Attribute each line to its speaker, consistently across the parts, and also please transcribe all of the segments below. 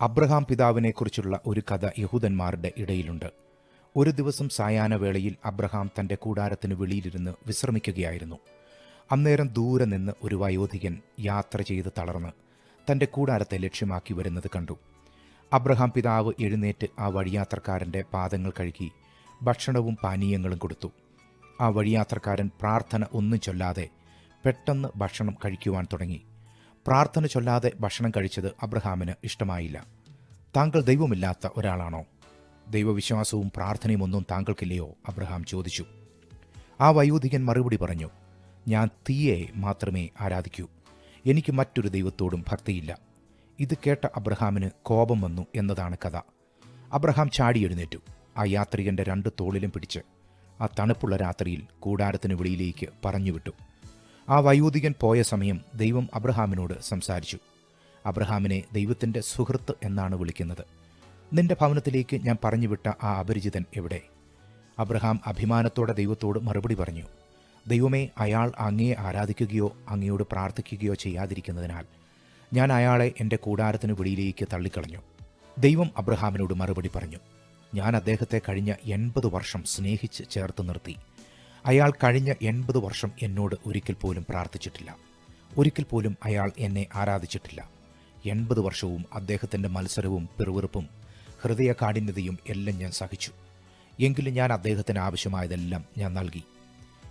Speaker 1: Abraham പിതാവിനെക്കുറിച്ചുള്ള ഒരു കഥ യഹൂദന്മാരുടെ ഇടയിലുണ്ട്. ഒരു ദിവസം സായാഹ്നവേളയിൽ അബ്രഹാം തന്റെ കൂടാരത്തിന് വെളിയിലിരുന്ന് വിശ്രമിക്കുകയായിരുന്നു. അന്നേരം ദൂരെ നിന്ന് ഒരു വയോധികൻ യാത്ര ചെയ്ത് തളർന്ന് തന്റെ കൂടാരത്തെ ലക്ഷ്യമാക്കി വരുന്നത് കണ്ടു. അബ്രഹാം പിതാവ് എഴുന്നേറ്റ് ആ വഴിയാത്രക്കാരന്റെ പാദങ്ങൾ കഴുകി ഭക്ഷണവും പാനീയങ്ങളും കൊടുത്തു. ആ വഴിയാത്രക്കാരൻ പ്രാർത്ഥന ഒന്നും ചൊല്ലാതെ പെട്ടെന്ന് ഭക്ഷണം കഴിക്കുവാൻ തുടങ്ങി. പ്രാർത്ഥന ചൊല്ലാതെ ഭക്ഷണം കഴിച്ചത് അബ്രഹാമിന് ഇഷ്ടമായില്ല. താങ്കൾ ദൈവമില്ലാത്ത ഒരാളാണോ? ദൈവവിശ്വാസവും പ്രാർത്ഥനയും ഒന്നും താങ്കൾക്കില്ലയോ? അബ്രഹാം ചോദിച്ചു. ആ വയോധികൻ മറുപടി പറഞ്ഞു ഞാൻ തീയെ മാത്രമേ ആരാധിക്കൂ. എനിക്ക് മറ്റൊരു ദൈവത്തോടും ഭക്തിയില്ല. ഇത് കേട്ട അബ്രഹാമിന് കോപം വന്നു എന്നതാണ് കഥ. അബ്രഹാം ചാടിയെഴുന്നേറ്റു ആ യാത്രികന്റെ രണ്ട് തോളിലും പിടിച്ച് ആ തണുപ്പുള്ള രാത്രിയിൽ കൂടാരത്തിന് വെളിയിലേക്ക് പറഞ്ഞുവിട്ടു. ആ വയോധികൻ പോയ സമയം ദൈവം അബ്രഹാമിനോട് സംസാരിച്ചു. അബ്രഹാമിനെ ദൈവത്തിന്റെ സുഹൃത്ത് എന്നാണ് വിളിക്കുന്നത്. നിന്റെ ഭവനത്തിലേക്ക് ഞാൻ പറഞ്ഞുവിട്ട ആ അപരിചിതൻ എവിടെ? അബ്രഹാം അഭിമാനത്തോടെ ദൈവത്തോട് മറുപടി പറഞ്ഞു. ദൈവമേ അയാൾ അങ്ങയെ ആരാധിക്കുകയോ അങ്ങയോട് പ്രാർത്ഥിക്കുകയോ ചെയ്യാതിരിക്കുന്നതിനാൽ ഞാൻ അയാളെ എന്റെ കൂടാരത്തിന് വെളിയിലേക്ക് തള്ളിക്കളഞ്ഞു. ദൈവം അബ്രഹാമിനോട് മറുപടി പറഞ്ഞു. ഞാൻ അദ്ദേഹത്തെ കഴിഞ്ഞ എൺപത് വർഷം സ്നേഹിച്ച് ചേർത്ത് നിർത്തി. അയാൾ കഴിഞ്ഞ എൺപത് വർഷം എന്നോട് ഒരിക്കൽ പോലും പ്രാർത്ഥിച്ചിട്ടില്ല. ഒരിക്കൽ പോലും അയാൾ എന്നെ ആരാധിച്ചിട്ടില്ല. എൺപത് വർഷവും അദ്ദേഹത്തിന്റെ മത്സരവും പിറുവിറുപ്പും ഹൃദയ കാഠിന്യതയും എല്ലാം ഞാൻ സഹിച്ചു. എങ്കിലും ഞാൻ അദ്ദേഹത്തിന് ആവശ്യമായതെല്ലാം ഞാൻ നൽകി.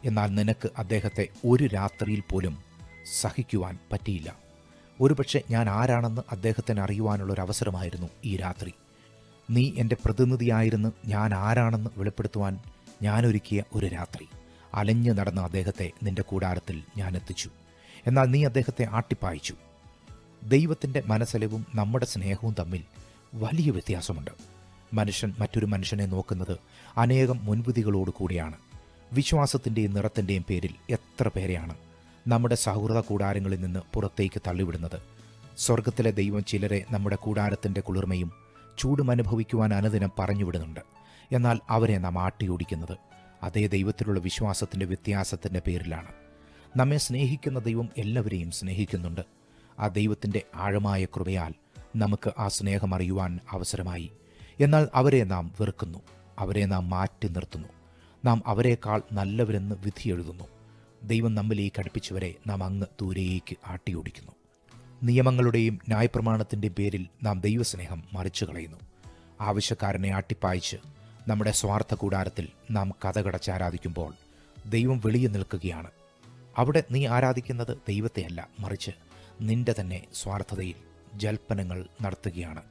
Speaker 1: എന്നാൽ നിനക്ക് അദ്ദേഹത്തെ ഒരു രാത്രിയിൽ പോലും സഹിക്കുവാൻ പറ്റിയില്ല. ഒരുപക്ഷെ ഞാൻ ആരാണെന്ന് അദ്ദേഹത്തിന് അറിയുവാനുള്ളൊരു അവസരമായിരുന്നു ഈ രാത്രി. നീ എന്റെ പ്രതിനിധിയായിരുന്ന് ഞാൻ ആരാണെന്ന് വെളിപ്പെടുത്തുവാൻ ഞാനൊരുക്കിയ ഒരു രാത്രി. അലഞ്ഞു നടന്ന അദ്ദേഹത്തെ നിന്റെ കൂടാരത്തിൽ ഞാൻ എത്തിച്ചു. എന്നാൽ നീ അദ്ദേഹത്തെ ആട്ടിപ്പായിച്ചു. ദൈവത്തിന്റെ മനസ്സലവും നമ്മുടെ സ്നേഹവും തമ്മിൽ വലിയ വ്യത്യാസമുണ്ട്. മനുഷ്യൻ മറ്റൊരു മനുഷ്യനെ നോക്കുന്നത് അനേകം മുൻവിധികളോട് കൂടിയാണ്. വിശ്വാസത്തിന്റെയും നിറത്തിന്റെയും പേരിൽ എത്ര പേരെയാണ് നമ്മുടെ സൗഹൃദ കൂടാരങ്ങളിൽ നിന്ന് പുറത്തേക്ക് തള്ളിവിടുന്നത്? സ്വർഗത്തിലെ ദൈവം ചിലരെ നമ്മുടെ കൂടാരത്തിന്റെ കുളിർമയും ചൂടും അനുഭവിക്കുവാൻ അനുദിനം പറഞ്ഞുവിടുന്നുണ്ട്. എന്നാൽ അവരെ നാം ആട്ടിയോടിക്കുന്നത് അതേ ദൈവത്തിലുള്ള വിശ്വാസത്തിന്റെ വ്യത്യാസത്തിന്റെ പേരിലാണ്. നമ്മെ സ്നേഹിക്കുന്ന ദൈവം എല്ലാവരെയും സ്നേഹിക്കുന്നുണ്ട്. ആ ദൈവത്തിന്റെ ആഴമായ കൃപയാൽ നമുക്ക് ആ സ്നേഹം അറിയുവാൻ അവസരമായി. എന്നാൽ അവരെ നാം വെറുക്കുന്നു. അവരെ നാം മാറ്റി നിർത്തുന്നു. നാം അവരെക്കാൾ നല്ലവരെന്ന് വിധിയെഴുതുന്നു ദൈവം നമ്മിലേക്ക് അടുപ്പിച്ചവരെ നാം അങ്ങ് ദൂരേക്ക് ആട്ടിയോടിക്കുന്നു. നിയമങ്ങളുടെയും ന്യായപ്രമാണത്തിന്റെയും പേരിൽ നാം ദൈവസ്നേഹം മറിച്ചു കളയുന്നു ആവശ്യക്കാരനെ ആട്ടിപ്പായിച്ച് നമ്മുടെ സ്വാർത്ഥ കൂടാരത്തിൽ നാം കഥകടച്ച് ആരാധിക്കുമ്പോൾ ദൈവം വെളിയിൽ നിൽക്കുകയാണ്. അവിടെ നീ ആരാധിക്കുന്നത് ദൈവത്തെയല്ല മറിച്ച് നിന്റെ തന്നെ സ്വാർത്ഥതയിൽ ജൽപ്പനങ്ങൾ നടത്തുകയാണ്.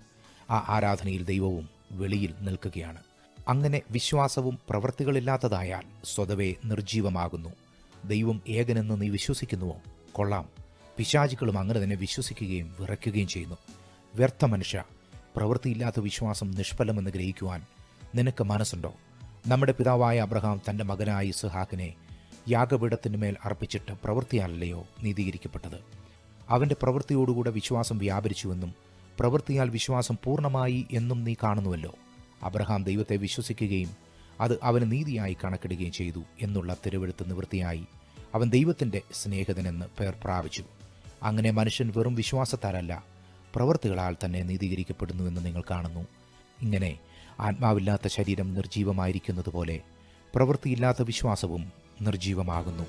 Speaker 1: ആ ആരാധനയിൽ ദൈവവും വെളിയിൽ നിൽക്കുകയാണ്. അങ്ങനെ വിശ്വാസവും പ്രവൃത്തികളില്ലാത്തതായാൽ സ്വതവേ നിർജീവമാകുന്നു ദൈവം ഏകനെന്ന് നീ വിശ്വസിക്കുന്നുവോ? കൊള്ളാം. പിശാചിക്കളും അങ്ങനെ തന്നെ വിശ്വസിക്കുകയും വിറയ്ക്കുകയും ചെയ്യുന്നു. വ്യർത്ഥ മനുഷ്യ പ്രവൃത്തിയില്ലാത്ത വിശ്വാസം നിഷ്ഫലമെന്ന് ഗ്രഹിക്കുവാൻ നിനക്ക് മനസ്സുണ്ടോ? നമ്മുടെ പിതാവായ അബ്രഹാം തന്റെ മകനായ ഇസ്ഹാക്കിനെ യാഗപീഠത്തിന്റെ മേൽ അർപ്പിച്ചിട്ട് പ്രവൃത്തിയാലല്ലയോ നീതീകരിക്കപ്പെട്ടത്? അവന്റെ പ്രവൃത്തിയോടുകൂടെ വിശ്വാസം വ്യാപരിച്ചുവെന്നും പ്രവൃത്തിയാൽ വിശ്വാസം പൂർണമായി എന്നും നീ കാണുന്നുവല്ലോ. അബ്രഹാം ദൈവത്തെ വിശ്വസിക്കുകയും അത് അവന് നീതിയായി കണക്കിടുകയും ചെയ്തു എന്നുള്ള തിരുവെഴുത്ത് നിവൃത്തിയായി അവൻ ദൈവത്തിന്റെ സ്നേഹിതനെന്ന് പേർ പ്രാപിച്ചു. അങ്ങനെ മനുഷ്യൻ വെറും വിശ്വാസത്താലല്ല പ്രവൃത്തികളാൽ തന്നെ നീതീകരിക്കപ്പെടുന്നുവെന്ന് നിങ്ങൾ കാണുന്നു. ഇങ്ങനെ ആത്മാവില്ലാത്ത ശരീരം നിർജീവമായിരിക്കുന്നതുപോലെ പ്രവൃത്തിയില്ലാത്ത വിശ്വാസവും നിർജീവമാകുന്നു